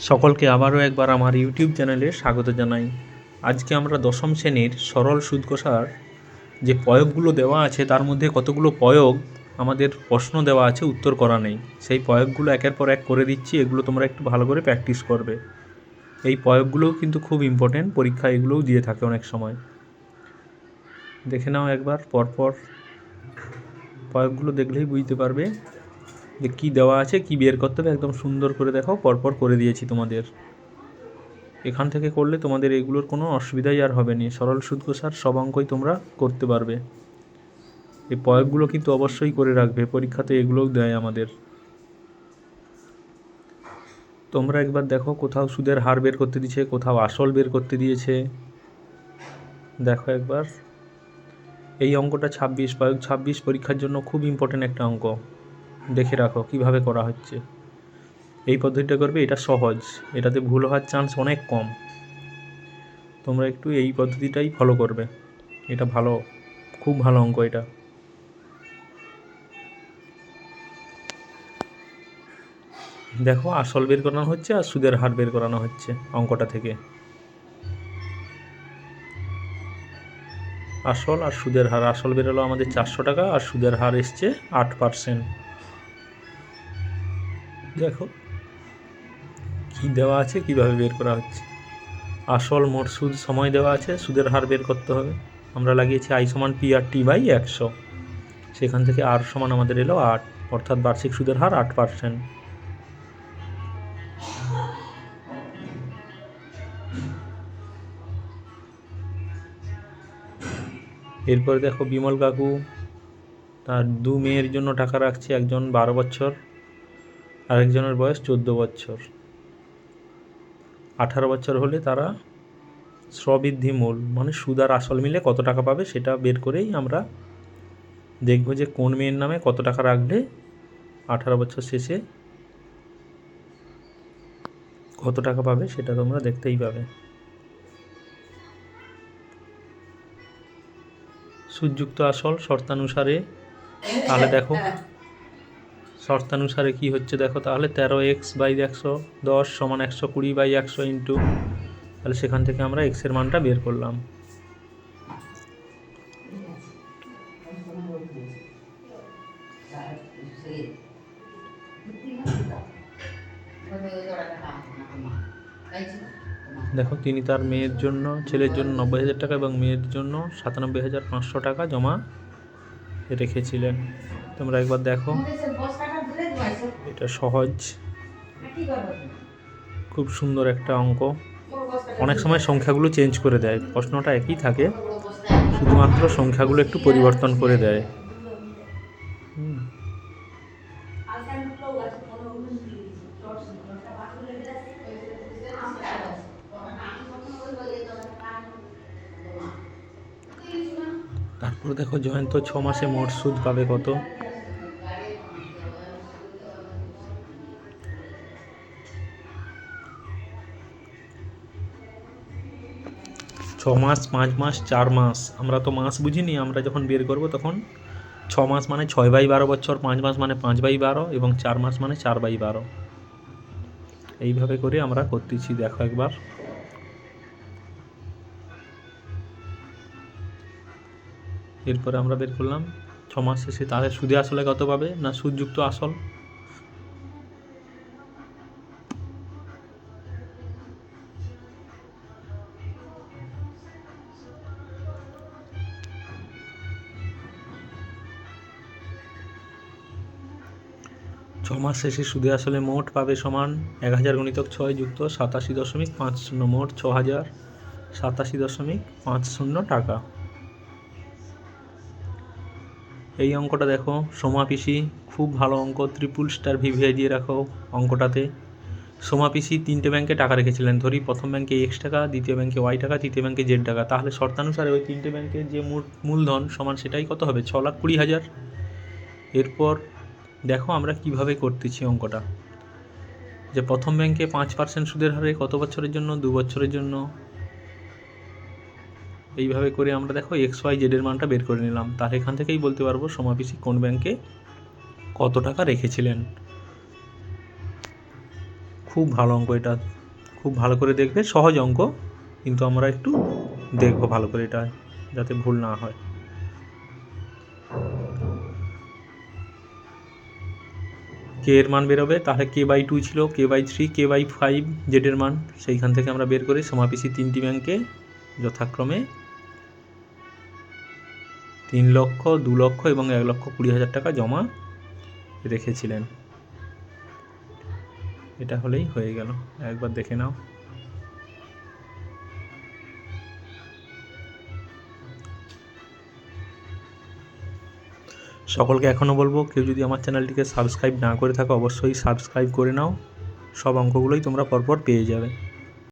সকলকে আবারও একবার আমার ইউটিউব চ্যানেলে স্বাগত জানাই। আজকে আমরা দশম শ্রেণির সরল সুদ কষার যে প্রয়োগগুলো দেওয়া আছে, তার মধ্যে কতগুলো প্রয়োগ আমাদের প্রশ্ন দেওয়া আছে, উত্তর করা নেই। সেই প্রয়োগগুলো একের পর এক করে দিচ্ছি, এগুলো তোমরা একটু ভালো করে প্র্যাকটিস করবে। এই প্রয়োগগুলোও কিন্তু খুব ইম্পর্টেন্ট, পরীক্ষা এগুলোও দিয়ে থাকে অনেক সময়। দেখে নাও একবার, পরপর প্রয়োগগুলো দেখলেই বুঝতে পারবে। যে কী দেওয়া আছে, কী বের করতে হবে, একদম সুন্দর করে দেখো, পরপর করে দিয়েছি তোমাদের। এখান থেকে করলে তোমাদের এগুলোর কোনো অসুবিধাই আর হবে না। সরল সুদ কষার সব অঙ্কই তোমরা করতে পারবে। এই প্রয়োগগুলো কিন্তু অবশ্যই করে রাখবে, পরীক্ষাতে এগুলোও দেয় আমাদের। তোমরা একবার দেখো কোথাও সুদের হার বের করতে দিয়েছে, কোথাও আসল বের করতে দিয়েছে। দেখো একবার। এই অঙ্কটা ছাব্বিশ, প্রয়োগ ছাব্বিশ পরীক্ষার জন্য খুব ইম্পর্টেন্ট একটা অঙ্ক। দেখে রাখো কীভাবে করা হচ্ছে। এই পদ্ধতিটা করবে, এটা সহজ। এটাতে ভুল হওয়ার চান্স অনেক কম। তোমরা একটু এই পদ্ধতিটাই ফলো করবে। এটা ভালো, খুব ভালো অঙ্ক এটা। দেখো, আসল বের করানো হচ্ছে আর সুদের হার বের করানো হচ্ছে অঙ্কটা থেকে। আসল আর সুদের হার, আসল বেরোলো আমাদের চারশো টাকা আর সুদের হার এসছে আট পার্সেন্ট দেখো, কি দেওয়া আছে, কীভাবে বের করা হচ্ছে। আসল মোট সুদ সময় দেওয়া আছে, সুদের হার বের করতে হবে। আমরা লাগিয়েছি আই সমান পি আর টি বাই একশো। সেখান থেকে আর সমান আমাদের এলো আট, অর্থাৎ বার্ষিক সুদের হার আট পার্সেন্ট। এরপরে দেখো বিমল কাকু, তার দু মেয়ের জন্য টাকা রাখছে একজন বারো বছর। আরেকজনের বয়স চোদ্দ বছর। আঠারো বছর হলে তারা স্ববৃদ্ধি মূল মানে সুদ আর আসল মিলে কত টাকা পাবে সেটা বের করেই আমরা দেখব যে কোন মেয়ের নামে কত টাকা রাখলে আঠারো বছর শেষে। কত টাকা পাবে সেটা তোমরা দেখতেই পাবে। সুদযুক্ত আসল শর্তানুসারে তাহলে দেখো শর্তানুসারে কি হচ্ছে দেখো, তাহলে তেরো এক্স বাই একশো দশ সমান একশো কুড়ি বাই একশো ইন্টু তাহলে সেখান থেকে আমরা এক্সের মানটা বের করলাম। দেখো, তিনি তার মেয়ের জন্য, ছেলের জন্য নব্বই হাজার টাকা এবং মেয়ের জন্য সাতানব্বই হাজার পাঁচশো টাকা জমা রেখেছিলেন। তোমরা একবার দেখো। এটা সহজ। খুব সুন্দর একটা অঙ্ক। অনেক সময় সংখ্যাগুলো চেঞ্জ করে দেয়। প্রশ্নটা একই থাকে। শুধুমাত্র সংখ্যাগুলো একটু পরিবর্তন করে দেয়। তারপর দেখো জয়ন্ত ছ মাসে মোট সুদ পাবে কত? মাস পাঁচ মাস, চার মাস। আমরা তো মাস বুঝিনি, আমরা যখন বের করব তখন ছ মাস মানে ছয় বাই বারো বছর, পাঁচ মাস মানে পাঁচ বাই বারো এবং চার মাস মানে চার বাই বারো। এইভাবে করে আমরা করতেছি, দেখো একবার। এরপরে আমরা বের করলাম ছ মাস শেষে তাহলে সুদে আসলে কত পাবে না সুদযুক্ত আসল? ছ মাস শেষে সুদে আসলে মোট পাবে সমান এক হাজার গণিতক ছয় যুক্ত সাতাশি দশমিক পাঁচ শূন্য, মোট ছ হাজার সাতাশি দশমিক পাঁচ শূন্য টাকা। এই অঙ্কটা দেখো সোমাপিসি খুব ভালো অঙ্ক ত্রিপুল স্টার ভিভিআই দিয়ে রাখো অঙ্কটাতে। সোমাপিসি তিনটে ব্যাংকে টাকা রেখেছিলেন, ধরি প্রথম ব্যাংকে এক্স টাকা, দ্বিতীয় ব্যাংকে ওয়াই টাকা, তৃতীয় ব্যাংকে জেড টাকা। তাহলে শর্তানুসারে ওই তিনটে ব্যাংকের যে মূল মূলধন সমান সেটাই কত হবে? ছ লাখ কুড়ি হাজার। এরপর দেখো আমরা কীভাবে করতেছি অঙ্কটা। যে প্রথম ব্যাংকে পাঁচ পার্সেন্ট সুদের হারে কত বছরের জন্য? দু বছরের জন্য। এইভাবে করে আমরা দেখো এক্স, ওয়াই জেডের মানটা বের করে নিলাম। তার এখান থেকেই বলতে পারব সমাপিসি কোন ব্যাংকে কত টাকা রেখেছিলেন। খুব ভালো অঙ্ক এটা। খুব ভালো করে দেখবে। সহজ অঙ্ক। কিন্তু আমরা একটু দেখব ভালো করে এটা, যাতে ভুল না হয়। কে এর মান বেরোবে তাহলে কে বাই টু ছিল, K by three K by five জেডের মান। সেইখান থেকে আমরা বের করে সমাপিসি তিনটি ব্যাংকে যথাক্রমে তিন লক্ষ, দু লক্ষ এবং এক লক্ষ কুড়ি হাজার টাকা জমা রেখেছিলেন। এটা হলেই হয়ে গেল। একবার দেখে নাও। সকলকে এখনও বলব, কেউ যদি আমার চ্যানেলটিকে সাবস্ক্রাইব না করে থাকো, অবশ্যই সাবস্ক্রাইব করে নাও। সব অঙ্কগুলোই তোমরা পরপর পেয়ে যাবে।